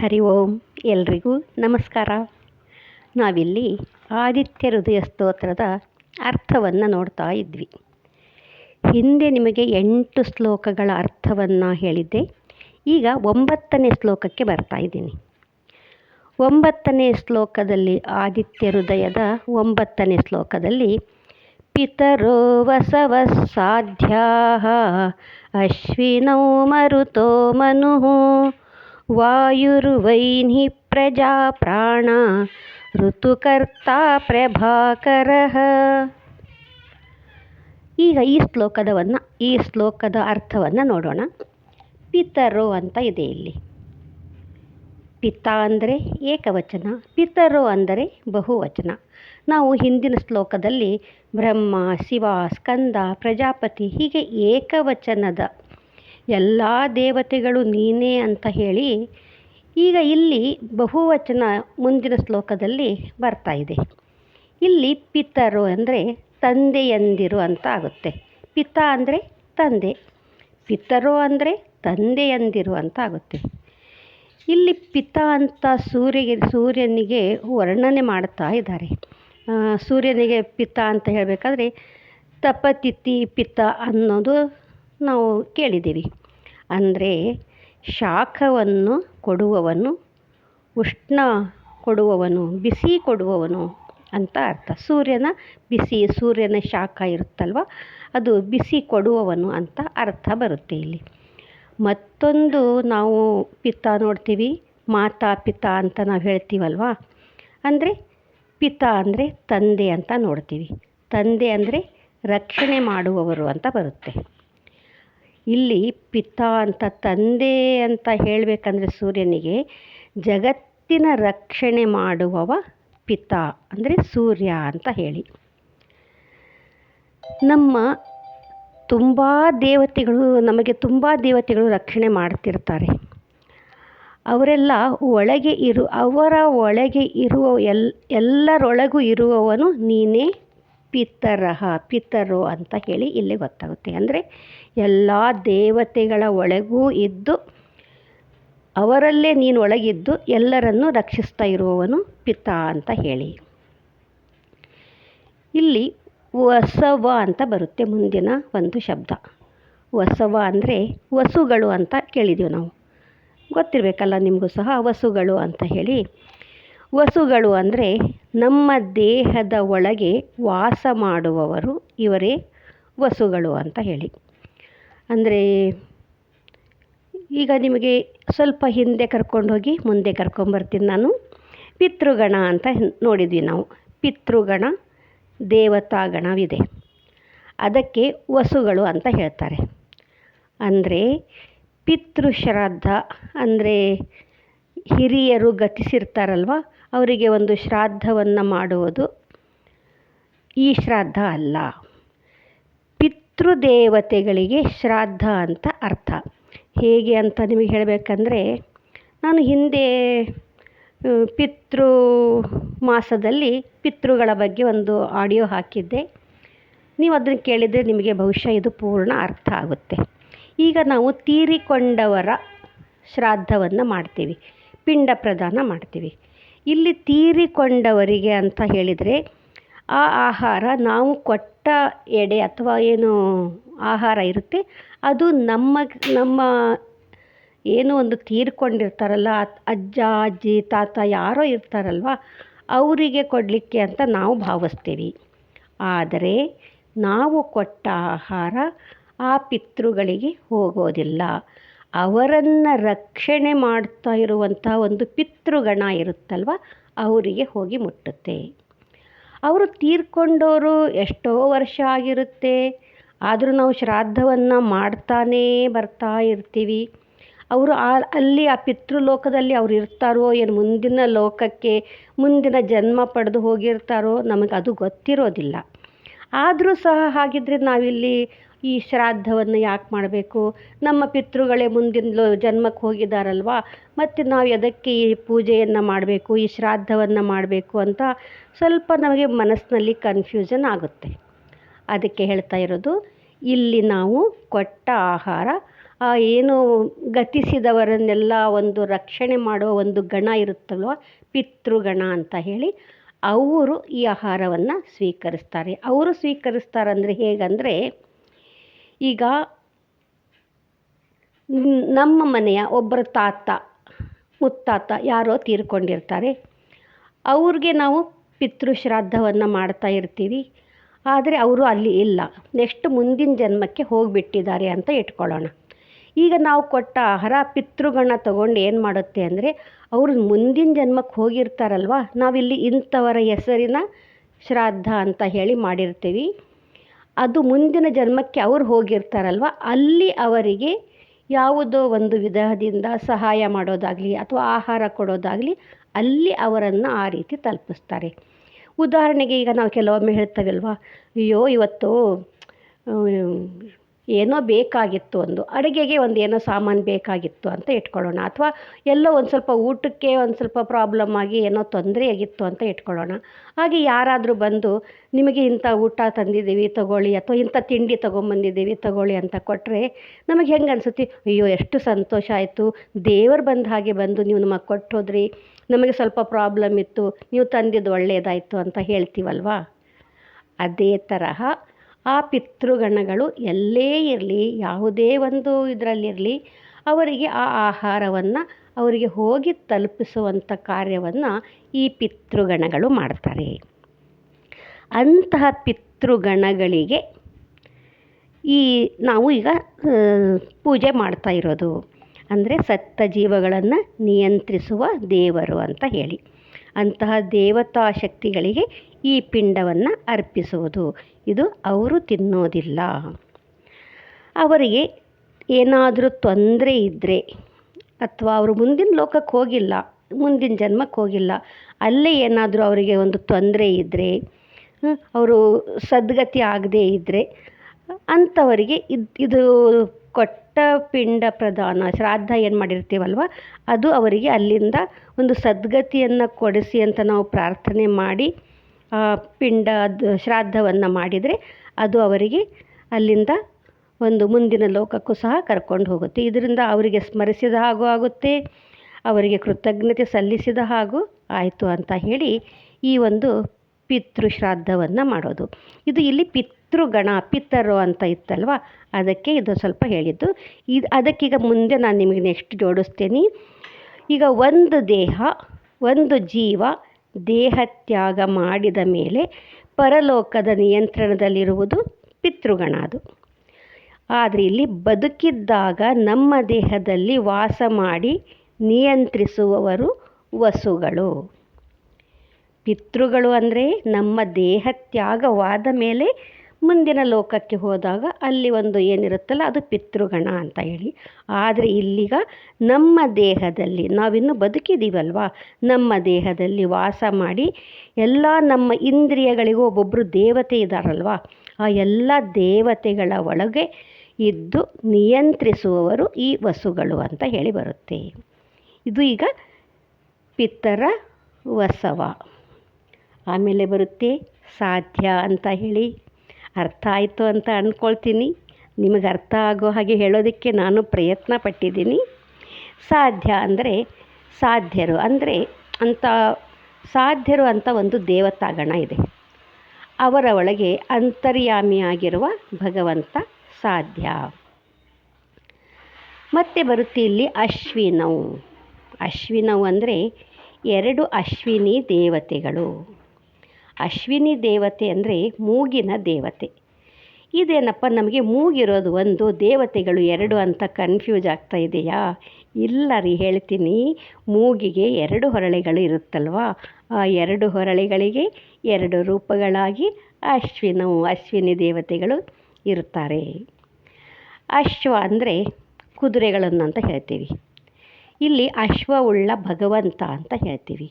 ಹರಿ ಓಂ. ಎಲ್ರಿಗೂ ನಮಸ್ಕಾರ. ನಾವಿಲ್ಲಿ ಆದಿತ್ಯ ಹೃದಯ ಸ್ತೋತ್ರದ ಅರ್ಥವನ್ನು ನೋಡ್ತಾ ಇದ್ವಿ. ಹಿಂದೆ ನಿಮಗೆ ಎಂಟು ಶ್ಲೋಕಗಳ ಅರ್ಥವನ್ನು ಹೇಳಿದ್ದೆ. ಈಗ ಒಂಬತ್ತನೇ ಶ್ಲೋಕಕ್ಕೆ ಬರ್ತಾ ಇದ್ದೀನಿ. ಒಂಬತ್ತನೇ ಶ್ಲೋಕದಲ್ಲಿ ಆದಿತ್ಯ ಹೃದಯದ ಒಂಬತ್ತನೇ ಶ್ಲೋಕದಲ್ಲಿ, ಪಿತರೋ ವಸವ ಸಾಧ್ಯಾ ಅಶ್ವಿನೋ ಮರುತೋ ಮನು ವಾಯುರ್ವೈನ್ಹಿ ಪ್ರಜಾ ಪ್ರಾಣ, ಋತುಕರ್ತ ಪ್ರಭಾಕರ. ಈಗ ಈ ಶ್ಲೋಕದವನ್ನು, ಈ ಶ್ಲೋಕದ ಅರ್ಥವನ್ನು ನೋಡೋಣ. ಪಿತರೋ ಅಂತ ಇದೆ ಇಲ್ಲಿ. ಪಿತ ಅಂದರೆ ಏಕವಚನ, ಪಿತರೋ ಅಂದರೆ ಬಹುವಚನ. ನಾವು ಹಿಂದಿನ ಶ್ಲೋಕದಲ್ಲಿ ಬ್ರಹ್ಮ, ಶಿವ, ಸ್ಕಂದ, ಪ್ರಜಾಪತಿ ಹೀಗೆ ಏಕವಚನದ ಎಲ್ಲ ದೇವತೆಗಳು ನೀನೇ ಅಂತ ಹೇಳಿ ಈಗ ಇಲ್ಲಿ ಬಹುವಚನ ಮುಂದಿನ ಶ್ಲೋಕದಲ್ಲಿ ಬರ್ತಾ ಇದೆ. ಇಲ್ಲಿ ಪಿತರು ಅಂದರೆ ತಂದೆಯಂದಿರು ಅಂತ ಆಗುತ್ತೆ. ಪಿತ ಅಂದರೆ ತಂದೆ, ಪಿತರು ಅಂದರೆ ತಂದೆಯಂದಿರು ಅಂತ ಆಗುತ್ತೆ. ಇಲ್ಲಿ ಪಿತ ಅಂತ ಸೂರ್ಯಗೆ, ಸೂರ್ಯನಿಗೆ ವರ್ಣನೆ ಮಾಡ್ತಾ ಇದ್ದಾರೆ. ಸೂರ್ಯನಿಗೆ ಪಿತ ಅಂತ ಹೇಳಬೇಕಾದ್ರೆ ತಪತಿಥಿ ಪಿತ ಅನ್ನೋದು ನಾವು ಕೇಳಿದ್ದೀವಿ. ಅಂದರೆ ಶಾಖವನ್ನು ಕೊಡುವವನು, ಉಷ್ಣ ಕೊಡುವವನು, ಬಿಸಿ ಕೊಡುವವನು ಅಂತ ಅರ್ಥ. ಸೂರ್ಯನ ಬಿಸಿ, ಸೂರ್ಯನ ಶಾಖ ಇರುತ್ತಲ್ವ? ಅದು ಬಿಸಿ ಕೊಡುವವನು ಅಂತ ಅರ್ಥ ಬರುತ್ತೆ ಇಲ್ಲಿ. ಮತ್ತೊಂದು ನಾವು ಪಿತ್ತ ನೋಡ್ತೀವಿ, ಮಾತಾ ಪಿತ ಅಂತ ನಾವು ಹೇಳ್ತೀವಲ್ವ? ಅಂದರೆ ಪಿತ ಅಂದರೆ ತಂದೆ ಅಂತ ನೋಡ್ತೀವಿ. ತಂದೆ ಅಂದರೆ ರಕ್ಷಣೆ ಮಾಡುವವರು ಅಂತ ಬರುತ್ತೆ. ಇಲ್ಲಿ ಪಿತ ಅಂತ ತಂದೆ ಅಂತ ಹೇಳಬೇಕಂದ್ರೆ ಸೂರ್ಯನಿಗೆ ಜಗತ್ತಿನ ರಕ್ಷಣೆ ಮಾಡುವವ ಪಿತ, ಅಂದರೆ ಸೂರ್ಯ ಅಂತ ಹೇಳಿ. ನಮ್ಮ ತುಂಬ ದೇವತೆಗಳು, ನಮಗೆ ತುಂಬ ದೇವತೆಗಳು ರಕ್ಷಣೆ ಮಾಡ್ತಿರ್ತಾರೆ. ಅವರೆಲ್ಲ ಒಳಗೆ ಇರು, ಅವರ ಒಳಗೆ ಇರುವ ಎಲ್, ಎಲ್ಲರೊಳಗೂ ಇರುವವನು ನೀನೇ ಪಿತರಹ, ಪಿತರು ಅಂತ ಹೇಳಿ ಇಲ್ಲಿ ಗೊತ್ತಾಗುತ್ತೆ. ಅಂದರೆ ಎಲ್ಲ ದೇವತೆಗಳ ಒಳಗೂ ಇದ್ದು, ಅವರಲ್ಲೇ ನೀನು ಒಳಗಿದ್ದು ಎಲ್ಲರನ್ನು ರಕ್ಷಿಸ್ತಾ ಇರುವವನು ಪಿತ ಅಂತ ಹೇಳಿ. ಇಲ್ಲಿ ವಸವ ಅಂತ ಬರುತ್ತೆ ಮುಂದಿನ ಒಂದು ಶಬ್ದ. ವಸವ ಅಂದರೆ ವಸುಗಳು ಅಂತ ಕೇಳಿದ್ದೀವಿ ನಾವು. ಗೊತ್ತಿರಬೇಕಲ್ಲ ನಿಮಗೂ ಸಹ ವಸುಗಳು ಅಂತ ಹೇಳಿ. ವಸುಗಳು ಅಂದರೆ ನಮ್ಮ ದೇಹದ ಒಳಗೆ ವಾಸ ಮಾಡುವವರು ಇವರೇ ವಸುಗಳು ಅಂತ ಹೇಳಿ. ಅಂದರೆ ಈಗ ನಿಮಗೆ ಸ್ವಲ್ಪ ಹಿಂದೆ ಕರ್ಕೊಂಡೋಗಿ ಮುಂದೆ ಕರ್ಕೊಂಬರ್ತೀನಿ ನಾನು. ಪಿತೃಗಣ ಅಂತ ನೋಡಿದ್ವಿ ನಾವು. ಪಿತೃಗಣ, ದೇವತಾಗಣವಿದೆ. ಅದಕ್ಕೆ ವಸುಗಳು ಅಂತ ಹೇಳ್ತಾರೆ. ಅಂದರೆ ಪಿತೃಶ್ರಾದ್ದ ಅಂದರೆ ಹಿರಿಯರು ಗತಿಸಿರ್ತಾರಲ್ವ? ಅವರಿಗೆ ಒಂದು ಶ್ರಾದ್ದವನ್ನು ಮಾಡುವುದು ಈ ಶ್ರಾದ್ದ ಅಲ್ಲ. ಪಿತೃದೇವತೆಗಳಿಗೆ ಶ್ರಾದ್ದ ಅಂತ ಅರ್ಥ. ಹೇಗೆ ಅಂತ ನಿಮಗೆ ಹೇಳಬೇಕಂದ್ರೆ, ನಾನು ಹಿಂದೆ ಪಿತೃ ಮಾಸದಲ್ಲಿ ಪಿತೃಗಳ ಬಗ್ಗೆ ಒಂದು ಆಡಿಯೋ ಹಾಕಿದ್ದೆ. ನೀವು ಅದನ್ನು ಕೇಳಿದರೆ ನಿಮಗೆ ಬಹುಶಃ ಇದು ಪೂರ್ಣ ಅರ್ಥ ಆಗುತ್ತೆ. ಈಗ ನಾವು ತೀರಿಕೊಂಡವರ ಶ್ರಾದ್ದವನ್ನು ಮಾಡ್ತೀವಿ, ಪಿಂಡ ಪ್ರದಾನ ಮಾಡ್ತೀವಿ. ಇಲ್ಲಿ ತೀರಿಕೊಂಡವರಿಗೆ ಅಂತ ಹೇಳಿದರೆ ಆ ಆಹಾರ ನಾವು ಕೊಟ್ಟ ಎಡೆ ಅಥವಾ ಏನು ಆಹಾರ ಇರುತ್ತೆ, ಅದು ನಮ್ಮ ನಮ್ಮ ಏನು ಒಂದು ತೀರ್ಕೊಂಡಿರ್ತಾರಲ್ಲ ಅಜ್ಜ, ಅಜ್ಜಿ, ತಾತ ಯಾರೋ ಇರ್ತಾರಲ್ವ, ಅವರಿಗೆ ಕೊಡಲಿಕ್ಕೆ ಅಂತ ನಾವು ಭಾವಿಸ್ತೀವಿ. ಆದರೆ ನಾವು ಕೊಟ್ಟ ಆಹಾರ ಆ ಪಿತೃಗಳಿಗೆ ಹೋಗೋದಿಲ್ಲ. ಅವರನ್ನು ರಕ್ಷಣೆ ಮಾಡ್ತಾ ಇರುವಂಥ ಒಂದು ಪಿತೃಗಣ ಇರುತ್ತಲ್ವ, ಅವರಿಗೆ ಹೋಗಿ ಮುಟ್ಟುತ್ತೆ. ಅವರು ತೀರ್ಕೊಂಡವರು ಎಷ್ಟೋ ವರ್ಷ ಆಗಿರುತ್ತೆ. ಆದರೂ ನಾವು ಶ್ರಾದ್ದವನ್ನು ಮಾಡ್ತಾನೇ ಬರ್ತಾ ಇರ್ತೀವಿ. ಅವರು ಆ, ಅಲ್ಲಿ ಆ ಪಿತೃಲೋಕದಲ್ಲಿ ಅವ್ರು ಇರ್ತಾರೋ, ಏನು ಮುಂದಿನ ಲೋಕಕ್ಕೆ ಮುಂದಿನ ಜನ್ಮ ಪಡೆದು ಹೋಗಿರ್ತಾರೋ ನಮಗೆ ಅದು ಗೊತ್ತಿರೋದಿಲ್ಲ. ಆದರೂ ಸಹ ಹಾಗಿದ್ದರೆ ನಾವಿಲ್ಲಿ ಈ ಶ್ರಾದ್ದವನ್ನು ಯಾಕೆ ಮಾಡಬೇಕು? ನಮ್ಮ ಪಿತೃಗಳೇ ಮುಂದಿನ ಜನ್ಮಕ್ಕೆ ಹೋಗಿದ್ದಾರಲ್ವ ಮತ್ತು ನಾವು ಎದಕ್ಕೆ ಈ ಪೂಜೆಯನ್ನು ಮಾಡಬೇಕು, ಈ ಶ್ರಾದ್ದವನ್ನು ಮಾಡಬೇಕು ಅಂತ ಸ್ವಲ್ಪ ನಮಗೆ ಮನಸ್ಸಿನಲ್ಲಿ ಕನ್ಫ್ಯೂಷನ್ ಆಗುತ್ತೆ. ಅದಕ್ಕೆ ಹೇಳ್ತಾ ಇರೋದು, ಇಲ್ಲಿ ನಾವು ಕೊಟ್ಟ ಆಹಾರ, ಆ ಏನು ಗತಿಸಿದವರನ್ನೆಲ್ಲ ಒಂದು ರಕ್ಷಣೆ ಮಾಡೋ ಒಂದು ಗಣ ಇರುತ್ತಲ್ವ? ಪಿತೃಗಣ ಅಂತ ಹೇಳಿ ಅವರು ಈ ಆಹಾರವನ್ನು ಸ್ವೀಕರಿಸ್ತಾರೆ. ಅವರು ಸ್ವೀಕರಿಸ್ತಾರಂದರೆ ಹೇಗಂದರೆ ಈಗ ನಮ್ಮ ಮನೆಯ ಒಬ್ಬರ ತಾತ, ಮುತ್ತಾತ ಯಾರೋ ತೀರ್ಕೊಂಡಿರ್ತಾರೆ. ಅವ್ರಿಗೆ ನಾವು ಪಿತೃ ಶ್ರಾದ್ದವನ್ನು ಮಾಡ್ತಾ ಇರ್ತೀವಿ. ಆದರೆ ಅವರು ಅಲ್ಲಿ ಇಲ್ಲ. ನೆಕ್ಸ್ಟ್ ಮುಂದಿನ ಜನ್ಮಕ್ಕೆ ಹೋಗಿಬಿಟ್ಟಿದ್ದಾರೆ ಅಂತ ಇಟ್ಕೊಳ್ಳೋಣ. ಈಗ ನಾವು ಕೊಟ್ಟ ಆಹಾರ ಪಿತೃಗಳನ್ನ ತಗೊಂಡು ಏನು ಮಾಡುತ್ತೆ ಅಂದರೆ, ಅವರು ಮುಂದಿನ ಜನ್ಮಕ್ಕೆ ಹೋಗಿರ್ತಾರಲ್ವ, ನಾವಿಲ್ಲಿ ಇಂಥವರ ಹೆಸರಿನ ಶ್ರಾದ್ದ ಅಂತ ಹೇಳಿ ಮಾಡಿರ್ತೀವಿ. ಅದು ಮುಂದಿನ ಜನ್ಮಕ್ಕೆ ಅವ್ರು ಹೋಗಿರ್ತಾರಲ್ವ? ಅಲ್ಲಿ ಅವರಿಗೆ ಯಾವುದೋ ಒಂದು ವಿಧದಿಂದ ಸಹಾಯ ಮಾಡೋದಾಗಲಿ ಅಥವಾ ಆಹಾರ ಕೊಡೋದಾಗಲಿ ಅಲ್ಲಿ ಅವರನ್ನು ಆ ರೀತಿ ತಲುಪಿಸ್ತಾರೆ. ಉದಾಹರಣೆಗೆ ಈಗ ನಾವು ಕೆಲವೊಮ್ಮೆ ಹೇಳ್ತೇವಲ್ವ? ಅಯ್ಯೋ, ಇವತ್ತು ಏನೋ ಬೇಕಾಗಿತ್ತು ಒಂದು ಅಡುಗೆಗೆ ಒಂದು ಏನೋ ಸಾಮಾನು ಬೇಕಾಗಿತ್ತು ಅಂತ ಇಟ್ಕೊಳ್ಳೋಣ. ಅಥವಾ ಎಲ್ಲೋ ಒಂದು ಸ್ವಲ್ಪ ಊಟಕ್ಕೆ ಒಂದು ಸ್ವಲ್ಪ ಪ್ರಾಬ್ಲಮ್ ಆಗಿ ಏನೋ ತೊಂದರೆ ಆಗಿತ್ತು ಅಂತ ಇಟ್ಕೊಳ್ಳೋಣ. ಹಾಗೆ ಯಾರಾದರೂ ಬಂದು, ನಿಮಗೆ ಇಂಥ ಊಟ ತಂದಿದ್ದೀವಿ, ತಗೊಳ್ಳಿ. ಅಥವಾ, ಇಂಥ ತಿಂಡಿ ತೊಗೊಂಬಂದಿದ್ದೀವಿ, ತಗೊಳ್ಳಿ ಅಂತ ಕೊಟ್ಟರೆ ನಮಗೆ ಹೆಂಗೆ ಅನಿಸುತ್ತೆ? ಅಯ್ಯೋ, ಎಷ್ಟು ಸಂತೋಷ ಆಯಿತು. ದೇವರು ಬಂದ ಹಾಗೆ ಬಂದು ನೀವು ನಮಗೆ ಕೊಟ್ಟು ಹೋದ್ರಿ ನಮಗೆ ಸ್ವಲ್ಪ ಪ್ರಾಬ್ಲಮ್ ಇತ್ತು. ನೀವು ತಂದಿದ್ದು ಒಳ್ಳೆಯದಾಯಿತು ಅಂತ ಹೇಳ್ತೀವಲ್ವಾ? ಅದೇ ತರಹ ಆ ಪಿತೃಗಣಗಳು ಎಲ್ಲೇ ಇರಲಿ, ಯಾವುದೇ ಒಂದು ಇದರಲ್ಲಿರಲಿ, ಅವರಿಗೆ ಆ ಆಹಾರವನ್ನು ಅವರಿಗೆ ಹೋಗಿ ತಲುಪಿಸುವಂಥ ಕಾರ್ಯವನ್ನು ಈ ಪಿತೃಗಣಗಳು ಮಾಡ್ತಾರೆ. ಅಂತಹ ಪಿತೃಗಣಗಳಿಗೆ ಈ ನಾವು ಈಗ ಪೂಜೆ ಮಾಡ್ತಾ ಇರೋದು. ಅಂದರೆ ಸತ್ತ ಜೀವಗಳನ್ನು ನಿಯಂತ್ರಿಸುವ ದೇವರು ಅಂತ ಹೇಳಿ. ಅಂತಹ ದೇವತಾ ಶಕ್ತಿಗಳಿಗೆ ಈ ಪಿಂಡವನ್ನು ಅರ್ಪಿಸುವುದು. ಇದು ಅವರು ತಿನ್ನೋದಿಲ್ಲ. ಅವರಿಗೆ ಏನಾದರೂ ತೊಂದರೆ ಇದ್ದರೆ ಅಥವಾ ಅವರು ಮುಂದಿನ ಲೋಕಕ್ಕೆ ಹೋಗಿಲ್ಲ, ಮುಂದಿನ ಜನ್ಮಕ್ಕೆ ಹೋಗಿಲ್ಲ, ಅಲ್ಲೇ ಏನಾದರೂ ಅವರಿಗೆ ಒಂದು ತೊಂದರೆ ಇದ್ದರೆ ಅವರು ಸದ್ಗತಿ ಆಗದೇ ಇದ್ದರೆ ಅಂಥವರಿಗೆ ಇದು ಇದು ಕೊಟ್ಟ ಪಿಂಡ ಪ್ರದಾನ ಶ್ರಾದ್ದ ಏನು ಮಾಡಿರ್ತೀವಲ್ವ, ಅದು ಅವರಿಗೆ ಅಲ್ಲಿಂದ ಒಂದು ಸದ್ಗತಿಯನ್ನು ಕೊಡಿಸಿ ಅಂತ ನಾವು ಪ್ರಾರ್ಥನೆ ಮಾಡಿ ಪಿಂಡ ಅದು ಶ್ರಾದ್ದವನ್ನು ಮಾಡಿದರೆ ಅದು ಅವರಿಗೆ ಅಲ್ಲಿಂದ ಒಂದು ಮುಂದಿನ ಲೋಕಕ್ಕೂ ಸಹ ಕರ್ಕೊಂಡು ಹೋಗುತ್ತೆ. ಇದರಿಂದ ಅವರಿಗೆ ಸ್ಮರಿಸಿದ ಹಾಗೂ ಆಗುತ್ತೆ, ಅವರಿಗೆ ಕೃತಜ್ಞತೆ ಸಲ್ಲಿಸಿದ ಹಾಗೂ ಆಯಿತು ಅಂತ ಹೇಳಿ ಈ ಒಂದು ಪಿತೃ ಶ್ರಾದ್ದವನ್ನು ಮಾಡೋದು. ಇದು ಇಲ್ಲಿ ಪಿತೃಗಣ ಪಿತ್ತರು ಅಂತ ಇತ್ತಲ್ವ? ಅದಕ್ಕೆ ಇದು ಸ್ವಲ್ಪ ಹೇಳಿದ್ದು. ಇದು, ಅದಕ್ಕೀಗ ಮುಂದೆ ನಾನು ನಿಮಗೆ ನೆಕ್ಸ್ಟ್ ಜೋಡಿಸ್ತೀನಿ. ಈಗ ಒಂದು ದೇಹ, ಒಂದು ಜೀವ ದೇಹ ತ್ಯಾಗ ಮಾಡಿದ ಮೇಲೆ ಪರಲೋಕದ ನಿಯಂತ್ರಣದಲ್ಲಿರುವುದು ಪಿತೃಗಣ ಅದು ಆದರೆ ಇಲ್ಲಿ ಬದುಕಿದ್ದಾಗ ನಮ್ಮ ದೇಹದಲ್ಲಿ ವಾಸ ಮಾಡಿ ನಿಯಂತ್ರಿಸುವವರು ವಸುಗಳು. ಪಿತೃಗಳು ಅಂದರೆ ನಮ್ಮ ದೇಹ ತ್ಯಾಗವಾದ ಮೇಲೆ ಮುಂದಿನ ಲೋಕಕ್ಕೆ ಹೋದಾಗ ಅಲ್ಲಿ ಒಂದು ಏನಿರುತ್ತಲ್ಲ, ಅದು ಪಿತೃಗಣ ಅಂತ ಹೇಳಿ. ಆದರೆ ಇಲ್ಲಿಗ ನಮ್ಮ ದೇಹದಲ್ಲಿ ನಾವಿನ್ನು ಬದುಕಿದ್ದೀವಲ್ವ ನಮ್ಮ ದೇಹದಲ್ಲಿ ವಾಸ ಮಾಡಿ ಎಲ್ಲ ನಮ್ಮ ಇಂದ್ರಿಯಗಳಿಗೂ ಒಬ್ಬೊಬ್ಬರು ದೇವತೆ ಇದ್ದಾರಲ್ವ ಆ ಎಲ್ಲ ದೇವತೆಗಳ ಒಳಗೆ ಇದ್ದು ನಿಯಂತ್ರಿಸುವವರು ಈ ವಸುಗಳು ಅಂತ ಹೇಳಿ ಬರುತ್ತೆ. ಇದು ಈಗ ಪಿತ್ತರ ವಸವ. ಆಮೇಲೆ ಬರುತ್ತೆ ಸಾಧ್ಯ ಅಂತ ಹೇಳಿ ಅರ್ಥ ಆಯಿತು ಅಂತ ಅಂದ್ಕೊಳ್ತೀನಿ ನಿಮಗೆ ಅರ್ಥ ಆಗೋ ಹಾಗೆ ಹೇಳೋದಕ್ಕೆ ನಾನು ಪ್ರಯತ್ನ ಪಟ್ಟಿದ್ದೀನಿ. ಸಾಧ್ಯ ಅಂದರೆ ಸಾಧ್ಯರು ಅಂದರೆ ಅಂಥ ಸಾಧ್ಯರು ಅಂತ ಒಂದು ದೇವತಾಗಣ ಇದೆ. ಅವರ ಒಳಗೆ ಅಂತರ್ಯಾಮಿಯಾಗಿರುವ ಭಗವಂತ ಸಾಧ್ಯ. ಮತ್ತೆ ಬರುತ್ತೆ ಇಲ್ಲಿ ಅಶ್ವಿನವು ಅಶ್ವಿನವು ಅಂದರೆ ಎರಡು ಅಶ್ವಿನಿ ದೇವತೆಗಳು. ಅಶ್ವಿನಿ ದೇವತೆ ಅಂದರೆ ಮೂಗಿನ ದೇವತೆ. ಇದೇನಪ್ಪ, ನಮಗೆ ಮೂಗಿರೋದು ಒಂದು ದೇವತೆಗಳು ಎರಡು ಅಂತ ಕನ್ಫ್ಯೂಸ್ ಆಗ್ತಾ ಇದೆಯಾ? ಇಲ್ಲ ರೀ, ಹೇಳ್ತೀನಿ. ಮೂಗಿಗೆ ಎರಡು ಹೊರಳೆಗಳು ಇರುತ್ತಲ್ವಾ? ಆ ಎರಡು ಹೊರಳೆಗಳಿಗೆ ಎರಡು ರೂಪಗಳಾಗಿ ಅಶ್ವಿನವು ಅಶ್ವಿನಿ ದೇವತೆಗಳು ಇರ್ತಾರೆ ಅಶ್ವ ಅಂದರೆ ಕುದುರೆಗಳನ್ನು ಅಂತ ಹೇಳ್ತೀವಿ. ಇಲ್ಲಿ ಅಶ್ವವುಳ್ಳ ಭಗವಂತ ಅಂತ ಹೇಳ್ತೀವಿ.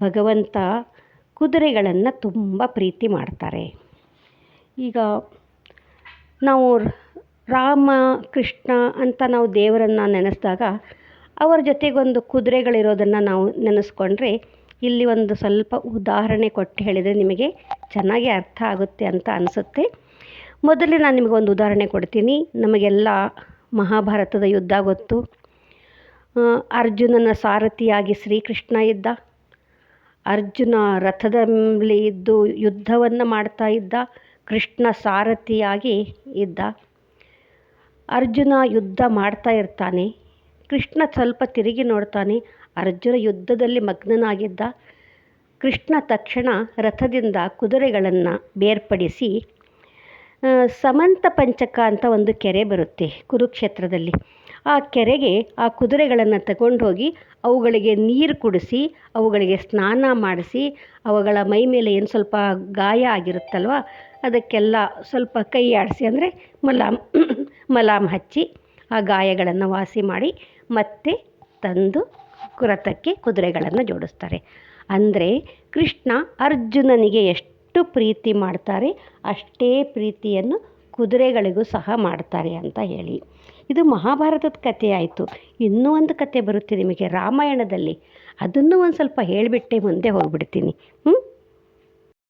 ಭಗವಂತ ಕುದುರೆಗಳನ್ನು ತುಂಬ ಪ್ರೀತಿ ಮಾಡ್ತಾರೆ. ಈಗ ನಾವು ರಾಮ, ಕೃಷ್ಣ ಅಂತ ನಾವು ದೇವರನ್ನು ನೆನೆಸಿದಾಗ ಅವರ ಜೊತೆಗೊಂದು ಕುದುರೆಗಳಿರೋದನ್ನು ನಾವು ನೆನೆಸ್ಕೊಂಡ್ರೆ ಇಲ್ಲಿ ಒಂದು ಸ್ವಲ್ಪ ಉದಾಹರಣೆ ಕೊಟ್ಟು ಹೇಳಿದರೆ ನಿಮಗೆ ಚೆನ್ನಾಗಿ ಅರ್ಥ ಆಗುತ್ತೆ ಅಂತ ಅನಿಸುತ್ತೆ. ಮೊದಲೇ ನಾನು ನಿಮಗೊಂದು ಉದಾಹರಣೆ ಕೊಡ್ತೀನಿ. ನಮಗೆಲ್ಲ ಮಹಾಭಾರತದ ಯುದ್ಧ ಗೊತ್ತು. ಅರ್ಜುನನ ಸಾರಥಿಯಾಗಿ ಶ್ರೀಕೃಷ್ಣ ಇದ್ದ. ಅರ್ಜುನ ರಥದಲ್ಲಿ ಇದ್ದು ಯುದ್ಧವನ್ನು ಮಾಡ್ತಾ ಇದ್ದ, ಕೃಷ್ಣ ಸಾರಥಿಯಾಗಿ ಇದ್ದ. ಅರ್ಜುನ ಯುದ್ಧ ಮಾಡ್ತಾ ಇರ್ತಾನೆ. ಕೃಷ್ಣ ಸ್ವಲ್ಪ ತಿರುಗಿ ನೋಡ್ತಾನೆ. ಅರ್ಜುನ ಯುದ್ಧದಲ್ಲಿ ಮಗ್ನನಾಗಿದ್ದ. ಕೃಷ್ಣ ತಕ್ಷಣ ರಥದಿಂದ ಕುದುರೆಗಳನ್ನು ಬೇರ್ಪಡಿಸಿ ಸಮಂತ ಪಂಚಕ ಅಂತ ಒಂದು ಕೆರೆ ಬರುತ್ತೆ ಕುರುಕ್ಷೇತ್ರದಲ್ಲಿ. ಆ ಕೆರೆಗೆ ಆ ಕುದುರೆಗಳನ್ನು ತಗೊಂಡೋಗಿ ಅವುಗಳಿಗೆ ನೀರು ಕುಡಿಸಿ, ಅವುಗಳಿಗೆ ಸ್ನಾನ ಮಾಡಿಸಿ, ಅವುಗಳ ಮೈ ಮೇಲೆ ಏನು ಸ್ವಲ್ಪ ಗಾಯ ಆಗಿರುತ್ತಲ್ವ, ಅದಕ್ಕೆಲ್ಲ ಸ್ವಲ್ಪ ಕೈ ಆಡಿಸಿ ಅಂದರೆ ಮಲಾಮ್ ಮಲಾಮ್ ಹಚ್ಚಿ ಆ ಗಾಯಗಳನ್ನು ವಾಸಿ ಮಾಡಿ ಮತ್ತೆ ತಂದು ಕುರತಕ್ಕೆ ಕುದುರೆಗಳನ್ನು ಜೋಡಿಸ್ತಾರೆ. ಅಂದರೆ ಕೃಷ್ಣ ಅರ್ಜುನನಿಗೆ ಎಷ್ಟು ಪ್ರೀತಿ ಮಾಡ್ತಾರೆ ಅಷ್ಟೇ ಪ್ರೀತಿಯನ್ನು ಕುದುರೆಗಳಿಗೂ ಸಹ ಮಾಡ್ತಾರೆ ಅಂತ ಹೇಳಿ. ಇದು ಮಹಾಭಾರತದ ಕಥೆ ಆಯಿತು. ಇನ್ನೂ ಒಂದು ಕಥೆ ಬರುತ್ತೆ ನಿಮಗೆ ರಾಮಾಯಣದಲ್ಲಿ. ಅದನ್ನು ಒಂದು ಸ್ವಲ್ಪ ಹೇಳಿಬಿಟ್ಟೆ ಮುಂದೆ ಹೋಗ್ಬಿಡ್ತೀನಿ. ಹ್ಞೂ